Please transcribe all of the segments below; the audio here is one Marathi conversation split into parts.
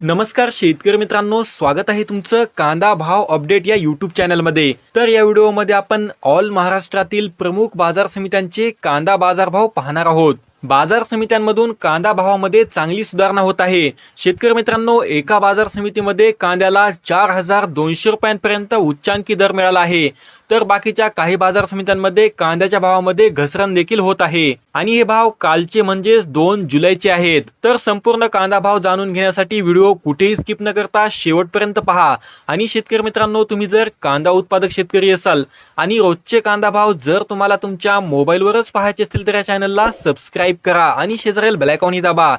नमस्कार शेतकरी मित्रांनो स्वागत आहे तुमचं कांदा भाव अपडेट या यूट्यूब चॅनलमध्ये. तर या व्हिडिओमध्ये आपण ऑल महाराष्ट्रातील प्रमुख बाजार समित्यांचे कांदा बाजारभाव पाहणार आहोत. बाजार समित्यांमधून कांदा भावामध्ये चांगली सुधारणा होत आहे. शेतकरी मित्रांनो एका बाजार समितीमध्ये कांद्याला चार हजार दोनशे रुपयांपर्यंत उच्चांकी दर मिळाला आहे. तर बाकीच्या काही बाजार समित्यांमध्ये कांद्याच्या भावामध्ये घसरण देखील होत आहे. आणि हे भाव कालचे म्हणजेच दोन जुलैचे आहेत. तर संपूर्ण कांदा भाव जाणून घेण्यासाठी व्हिडिओ कुठेही स्किप न करता शेवटपर्यंत पहा. आणि शेतकरी मित्रांनो तुम्ही जर कांदा उत्पादक शेतकरी असाल आणि रोजचे कांदा भाव जर तुम्हाला तुमच्या मोबाईलवरच पाहायचे असतील तर या चॅनलला सबस्क्राईब करा. आणि शेजारील बेलायकॉनही दाबा.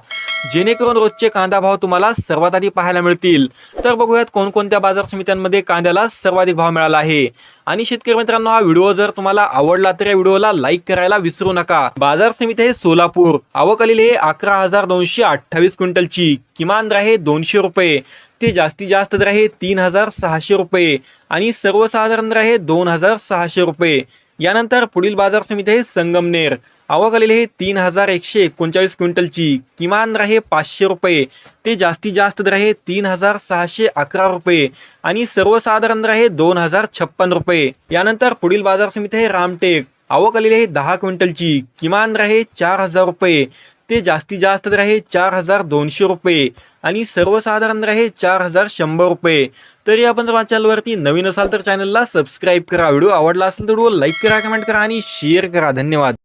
जेणेकरून रोजचे कांदा भाव तुम्हाला सर्वात आधी पाहायला मिळतील. तर बघूयात कोणकोणत्या बाजार समित्यांमध्ये कांद्याला सर्वाधिक भाव मिळाला आहे. आणि शेतकरी मित्रांनो हा व्हिडिओ जर तुम्हाला आवडला तर या व्हिडिओला लाईक करायला विसरू नका. बाजार समिती आहे सोलापूर. आवक आलेली आहे अकरा हजार दोनशे अठ्ठावीस क्विंटलची. किमान दर आहे दोनशे रुपये. ते जास्तीत जास्त दर आहे तीन हजार सहाशे रुपये. आणि सर्वसाधारण दर आहे दोन हजार सहाशे रुपये. यानंतर पुढील बाजार समिती आहे संगमनेर. आवक आलेली आहे तीन हजार एकशे एकोणचाळीस क्विंटलची. किमान दर आहे पाचशे रुपये. ते जास्तीत जास्त दर आहे तीन हजार सहाशे अकरा रुपये. आणि सर्वसाधारण दर आहे दोन हजार छप्पन रुपये. यानंतर पुढील बाजार समिती आहे रामटेक. आवक आलेली आहे दहा क्विंटलची. किमान दर आहे चार हजार रुपये. ते जास्तीत जास्त राहे आहे चार हजार दोनशे रुपये आणि सर्वसाधारण राहे आहे चार हजार शंभर रुपये. तरी आपण जर माझ्या चॅनलवरती नवीन असाल तर चॅनलला सबस्क्राईब करा. व्हिडिओ आवडला असेल तर व्हिडिओ लाईक करा कमेंट करा आणि शेअर करा. धन्यवाद.